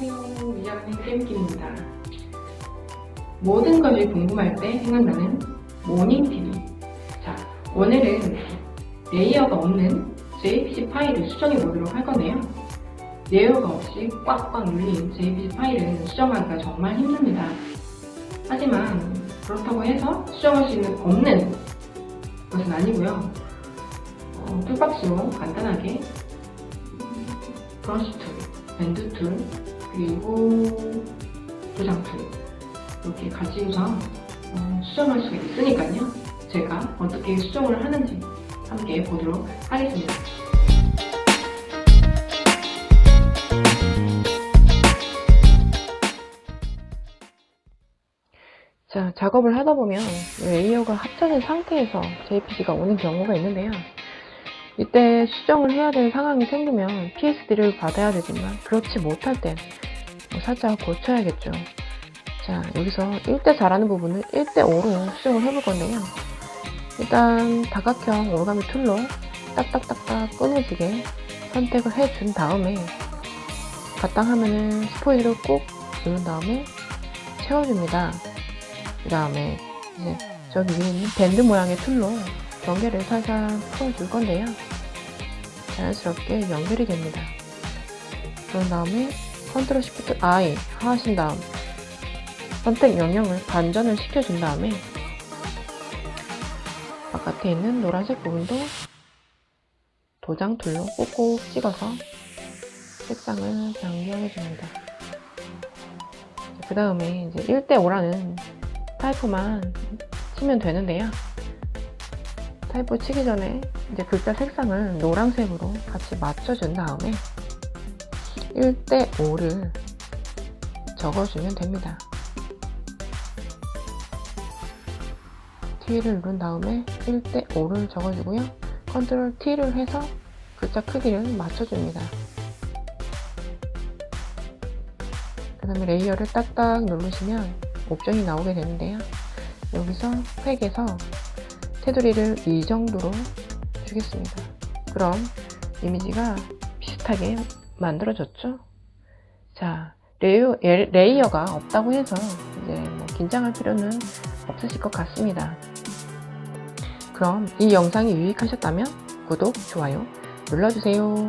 안녕하세요. 미장생 게임기입니다. 모든 것이 궁금할 때 생각나는 모닝TV. 자, 오늘은 레이어가 없는 JPG 파일을 수정해 보도록 할 건데요. 레이어가 없이 꽉꽉 눌린 JPG 파일은 수정하기가 정말 힘듭니다. 하지만 그렇다고 해서 수정할 수 있는 없는 것은 아니고요. 어, 툴박스로 간단하게 브러쉬 툴, 밴드 툴, 그리고 도장 툴 이렇게 가지고서 어, 수정할 수가 있으니까요. 제가 어떻게 수정을 하는지 함께 보도록 하겠습니다. 자, 작업을 하다 보면 레이어가 합쳐진 상태에서 JPG가 오는 경우가 있는데요. 이때 수정을 해야 될 상황이 생기면 PSD를 받아야 되지만 그렇지 못할 땐뭐 살짝 고쳐야겠죠. 자, 여기서 1대 잘하는 부분을 1대 5로 수정을 해볼 건데요. 일단 다각형 오르가미 툴로 딱딱딱딱 끊어지게 선택을 해준 다음에 바탕화면을 스포이드를 꾹 누른 다음에 채워줍니다. 그 다음에 이제 저기 위에 있는 밴드 모양의 툴로 경계를 살살 풀어줄 건데요. 자연스럽게 연결이 됩니다. 그런 다음에 컨트롤 시프트 I 하신 다음 선택 영역을 반전을 시켜준 다음에 바깥에 있는 노란색 부분도 도장 툴로 꼭꼭 찍어서 색상을 변경해 줍니다. 그 다음에 이제 1대5라는 타이프만 치면 되는데요. 타이프 치기 전에 이제 글자 색상을 노란색으로 같이 맞춰준 다음에 1대 5를 적어주면 됩니다. T를 누른 다음에 1대 5를 적어주고요. 컨트롤 T를 해서 글자 크기를 맞춰줍니다. 그 다음에 레이어를 딱딱 누르시면 옵션이 나오게 되는데요. 여기서 팩에서 테두리를 이 정도로 주겠습니다. 그럼 이미지가 비슷하게 만들어졌죠? 자, 레이어, 예, 레이어가 없다고 해서 이제 뭐 긴장할 필요는 없으실 것 같습니다. 그럼 이 영상이 유익하셨다면 구독, 좋아요 눌러주세요.